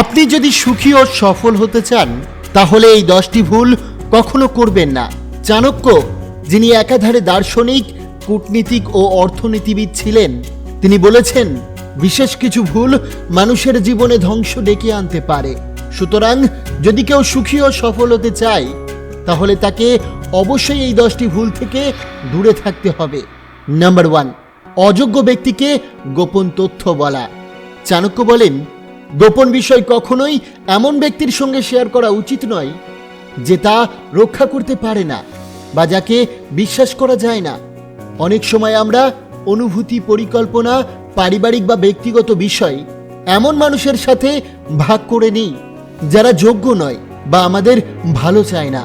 আপনি যদি সুখী ও সফল হতে চান, তাহলে এই দশটি ভুল কখনো করবেন না। চাণক্য, যিনি একাধারে দার্শনিক, কূটনীতিক ও অর্থনীতিবিদ ছিলেন, তিনি বলেছেন, বিশেষ কিছু ভুল মানুষের জীবনে ধ্বংস ডেকে আনতে পারে। সুতরাং, যদি কেউ সুখী ও সফল হতে চায়, তাহলে তাকে অবশ্যই এই দশটি ভুল থেকে দূরে থাকতে হবে। নাম্বার ওয়ান, অযোগ্য ব্যক্তিকে গোপন তথ্য বলা। চাণক্য বলেন গোপন বিষয় কখনোই এমন ব্যক্তির সঙ্গে শেয়ার করা উচিত নয় যে তা রক্ষা করতে পারে না বা যাকে বিশ্বাস করা যায় না। অনেক সময় আমরা অনুভূতি, পরিকল্পনা, পারিবারিক বা ব্যক্তিগত বিষয় এমন মানুষের সাথে ভাগ করে নিই, যারা যোগ্য নয় বা আমাদের ভালো চায় না।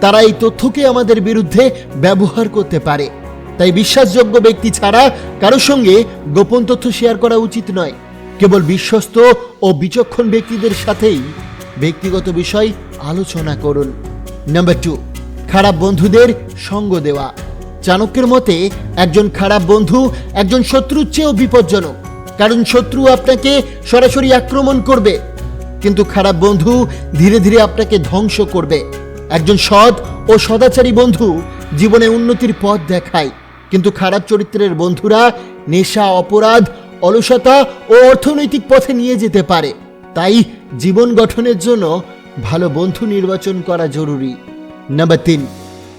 তারা এই তথ্যকে আমাদের বিরুদ্ধে ব্যবহার করতে পারে। তাই বিশ্বাসযোগ্য ব্যক্তি ছাড়া কারোর সঙ্গে গোপন তথ্য শেয়ার করা উচিত নয়। কেবল বিশ্বস্ত ও বিচক্ষণ ব্যক্তিদের সাথেই ব্যক্তিগত বিষয় আলোচনা করুন। নাম্বার টু, খারাপ বন্ধুদের সঙ্গ দেওয়া। চাণক্যের মতে, একজন খারাপ বন্ধু একজন শত্রুর চেয়েও বিপজ্জনক। কারণ শত্রু আপনাকে সরাসরি আক্রমণ করবে, কিন্তু খারাপ বন্ধু ধীরে ধীরে আপনাকে ধ্বংস করবে। একজন সৎ ও সদাচারী বন্ধু জীবনে উন্নতির পথ দেখায়, কিন্তু খারাপ চরিত্রের বন্ধুরা নেশা, অপরাধ অলসতা ও অর্থনৈতিক পথে নিয়ে যেতে পারে। তাই জীবন গঠনের জন্য ভালো বন্ধু নির্বাচন করা জরুরি। নাম্বার তিন,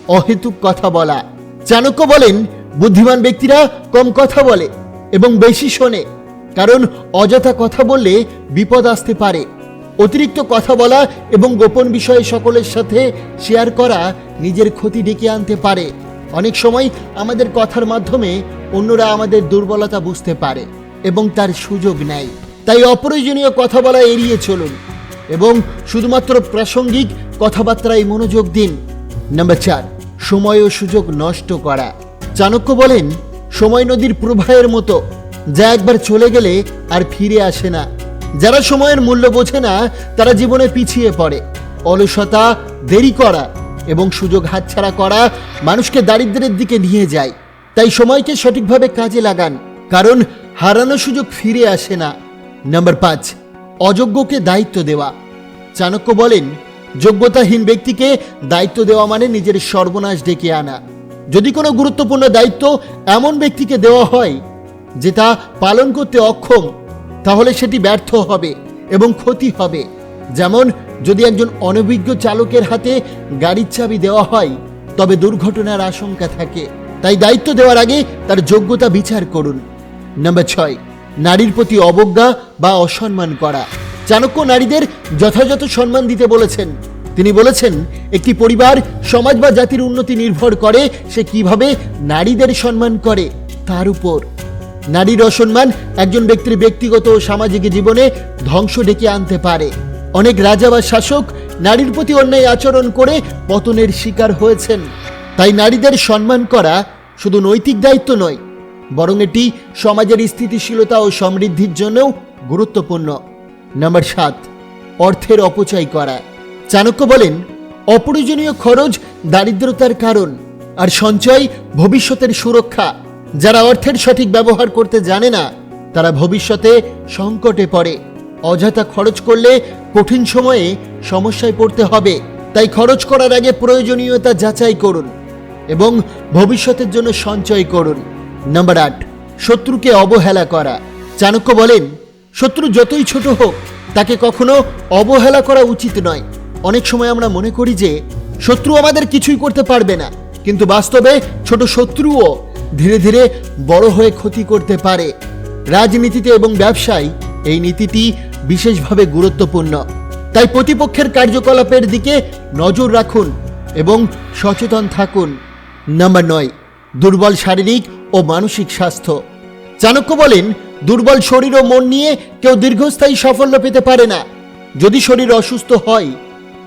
অহেতুক কথা বলা। চাণক্য বলেন, বুদ্ধিমান ব্যক্তিরা কম কথা বলে এবং বেশি শোনে, কারণ অযথা কথা বললে বিপদ আসতে পারে। অতিরিক্ত কথা বলা এবং গোপন বিষয়ে সকলের সাথে শেয়ার করা নিজের ক্ষতি ডেকে আনতে পারে। অনেক সময় আমাদের কথার মাধ্যমে অন্যরা আমাদের দুর্বলতা বুঝতে পারে। এবং তার সুযোগ নেয় তাই অপ্রয়োজনীয় কথা বলা এড়িয়ে চলুন এবং শুধুমাত্র প্রাসঙ্গিক কথাবার্তায় মনোযোগ দিন। নাম্বার চার, সময় ও সুযোগ নষ্ট করা। চাণক্য বলেন, সময় নদীর প্রবাহের মতো, যা একবার চলে গেলে আর ফিরে আসে না। যারা সময়ের মূল্য বোঝে না, তারা জীবনে পিছিয়ে পড়ে। অলসতা, দেরি করা এবং সুযোগ হাতছাড়া করা মানুষকে দারিদ্র্যের দিকে নিয়ে যায়। তাই সময়কে সঠিকভাবে কাজে লাগান। কারণ হারানো সুযোগ ফিরে আসে না। নাম্বার পাঁচ, অযোগ্যকে দায়িত্ব দেওয়া। চাণক্য বলেন, যোগ্যতাহীন ব্যক্তিকে দায়িত্ব দেওয়া মানে নিজের সর্বনাশ ডেকে আনা। যদি কোনো গুরুত্বপূর্ণ দায়িত্ব এমন ব্যক্তিকে দেওয়া হয় যে তা পালন করতে অক্ষম, তাহলে সেটি ব্যর্থ হবে এবং ক্ষতি হবে। যেমন, যদি একজন অনভিজ্ঞ চালকের হাতে গাড়ির চাবি দেওয়া হয়, তবে দুর্ঘটনার আশঙ্কা থাকে। তাই দায়িত্ব দেওয়ার আগে তার যোগ্যতা বিচার করুন। নাম্বার ছয়, নারীর প্রতি অবজ্ঞা বা অসম্মান করা। চাণক্য নারীদের যথাযথ সম্মান দিতে বলেছেন। তিনি বলেছেন, একটি পরিবার, সমাজ বা জাতির উন্নতি নির্ভর করে সে কীভাবে নারীদের সম্মান করে, তার উপর। নারীর অসম্মান একজন ব্যক্তির ব্যক্তিগত ও সামাজিক জীবনে ধ্বংস ডেকে আনতে পারে। অনেক রাজা বা শাসক নারীর প্রতি অন্যায় আচরণ করে পতনের শিকার হয়েছেন। তাই নারীদের সম্মান করা শুধু নৈতিক দায়িত্ব নয় বরং এটি সমাজের স্থিতিশীলতা ও সমৃদ্ধির জন্যও গুরুত্বপূর্ণ। নাম্বার সাত, অর্থের অপচয় করা। চাণক্য বলেন, অপ্রয়োজনীয় খরচ দারিদ্রতার কারণ আর সঞ্চয় ভবিষ্যতের সুরক্ষা। যারা অর্থের সঠিক ব্যবহার করতে জানে না, তারা ভবিষ্যতে সংকটে পড়ে। অযথা খরচ করলে কঠিন সময়ে সমস্যায় পড়তে হবে। তাই খরচ করার আগে প্রয়োজনীয়তা যাচাই করুন এবং ভবিষ্যতের জন্য সঞ্চয় করুন। নাম্বার আট শত্রুকে অবহেলা করা। চাণক্য বলেন, শত্রু যতই ছোট হোক, তাকে কখনো অবহেলা করা উচিত নয়। অনেক সময় আমরা মনে করি যে, শত্রু আমাদের কিছুই করতে পারবে না, কিন্তু বাস্তবে ছোট শত্রুও ধীরে ধীরে বড় হয়ে ক্ষতি করতে পারে। রাজনীতিতে এবং ব্যবসায় এই নীতিটি বিশেষভাবে গুরুত্বপূর্ণ। তাই প্রতিপক্ষের কার্যকলাপের দিকে নজর রাখুন এবং সচেতন থাকুন। নাম্বার নয় দুর্বল শারীরিক ও মানসিক স্বাস্থ্য। চাণক্য বলেন, দুর্বল শরীর ও মন নিয়ে কেউ দীর্ঘস্থায়ী সাফল্য পেতে পারে না। যদি শরীর অসুস্থ হয়,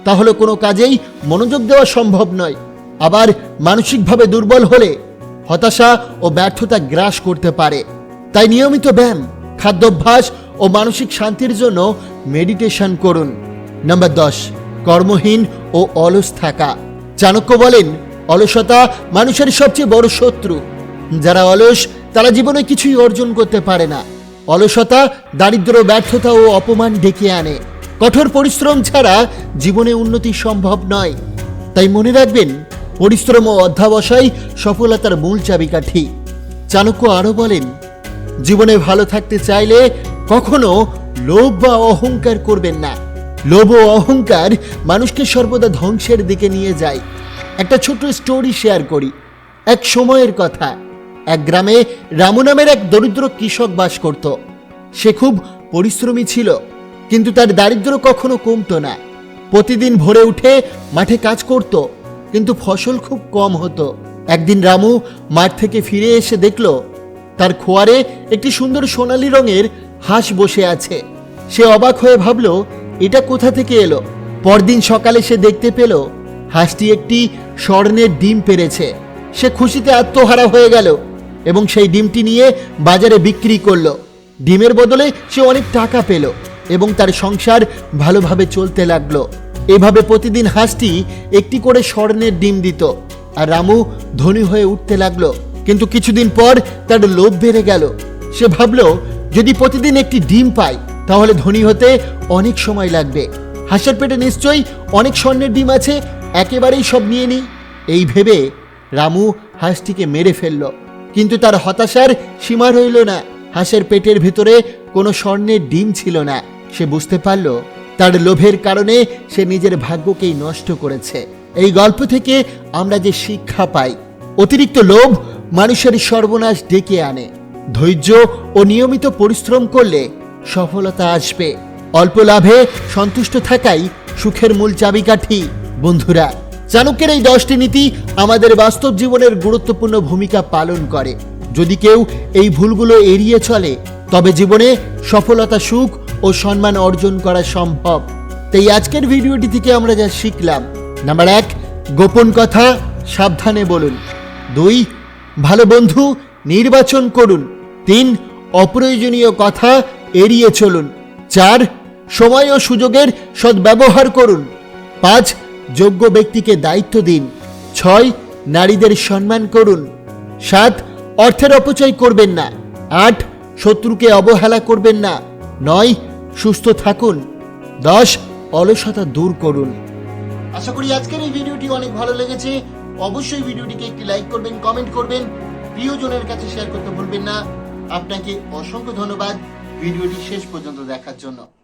তাহলে কোনো কাজেই মনোযোগ দেওয়া সম্ভব নয়। আবার মানসিকভাবে দুর্বল হলে হতাশা ও ব্যর্থতা গ্রাস করতে পারে। তাই নিয়মিত ব্যায়াম, খাদ্যাভ্যাস ও মানসিক শান্তির জন্য মেডিটেশন করুন। নাম্বার দশ, কর্মহীন ও অলস থাকা। চাণক্য বলেন, অলসতা মানুষের সবচেয়ে বড় শত্রু। যারা অলস, তারা জীবনে কিছুই অর্জন করতে পারে না। অলসতা, দারিদ্র, ব্যর্থতা ও অপমান ডেকে আনে। কঠোর পরিশ্রম ছাড়া জীবনে উন্নতি সম্ভব নয়। তাই মনে রাখবেন, পরিশ্রম ও অধ্যাবসায় সফলতার মূল চাবিকাঠি। চাণক্য আরও বলেন, জীবনে ভালো থাকতে চাইলে কখনো লোভ বা অহংকার করবেন না। লোভ ও অহংকার মানুষকে সর্বদা ধ্বংসের দিকে নিয়ে যায়। একটা ছোট্ট স্টোরি শেয়ার করি, এক সময়ের কথা। এক গ্রামে রামু নামের এক দরিদ্র কৃষক বাস করত। সে খুব পরিশ্রমী ছিল, কিন্তু তার দারিদ্র কখনো কমতো না। প্রতিদিন ভোরে উঠে মাঠে কাজ করত, কিন্তু ফসল খুব কম হতো। একদিন রামু মাঠ থেকে ফিরে এসে দেখল, তার খোয়ারে একটি সুন্দর সোনালী রঙের হাঁস বসে আছে। সে অবাক হয়ে ভাবল, এটা কোথা থেকে এলো? পরদিন সকালে সে দেখতে পেল, হাঁসটি একটি স্বর্ণের ডিম পেরেছে। সে খুশিতে আত্মহারা হয়ে গেল। এবং সেই ডিমটি নিয়ে বাজারে বিক্রি করল। ডিমের বদলে সে অনেক টাকা পেল এবং তার সংসার ভালোভাবে চলতে লাগল। এভাবে প্রতিদিন হাঁসটি একটি করে স্বর্ণের ডিম দিত আর রামু ধনী হয়ে উঠতে লাগল। কিন্তু কিছুদিন পর তার লোভ বেড়ে গেল। সে ভাবল, যদি প্রতিদিন একটি ডিম পায় তাহলে ধনী হতে অনেক সময় লাগবে। হাঁসের পেটে নিশ্চয়ই অনেক স্বর্ণের ডিম আছে, একেবারেই সব নিয়ে নিই। এই ভেবে রামু হাঁসটিকে মেরে ফেলল। কিন্তু তার হতাশার সীমা রইল না। হাঁসের পেটের ভিতরে কোনো স্বর্ণের ডিম ছিল না। সে বুঝতে পারল, তার লোভের কারণে সে নিজের ভাগ্যকেই নষ্ট করেছে। এই গল্প থেকে আমরা যে শিক্ষা পাই, অতিরিক্ত লোভ মানুষের সর্বনাশ ডেকে আনে। ধৈর্য ও নিয়মিত পরিশ্রম করলে সফলতা আসবে। অল্প লাভে সন্তুষ্ট থাকাই সুখের মূল চাবিকাঠি, বন্ধুরা। চাণক্যের এই দশটি নীতি আমাদের বাস্তব জীবনের গুরুত্বপূর্ণ ভূমিকা পালন করে। যদি কেউ এই ভুলগুলো এড়িয়ে চলে, তবে জীবনে সফলতা, সুখ ও সম্মান অর্জন করা সম্ভব। তাই আজকের ভিডিওটি থেকে আমরা যা শিখলাম, নাম্বার এক, গোপন কথা সাবধানে বলুন। দুই, ভালো বন্ধু নির্বাচন করুন। তিন, অপ্রয়োজনীয় কথা এড়িয়ে চলুন। চার, সময় ও সুযোগের সদ্ব্যবহার করুন। পাঁচ যোগ্য ব্যক্তিকে দায়িত্ব দিন। ছয়, নারীদের সম্মান করুন। সাত, অর্থের অপচয় করবেন না। আট, শত্রুকে অবহেলা করবেন না। নয়, সুস্থ থাকুন। দশ, অলসতা দূর করুন। আশা করি আজকের এই ভিডিওটি অনেক ভালো লেগেছে। অবশ্যই ভিডিওটিকে একটি লাইক করবেন, কমেন্ট করবেন। প্রিয়জনের কাছে শেয়ার করতে ভুলবেন না। আপনাকে অসংখ্য ধন্যবাদ। ভিডিওটি শেষ পর্যন্ত দেখার জন্য।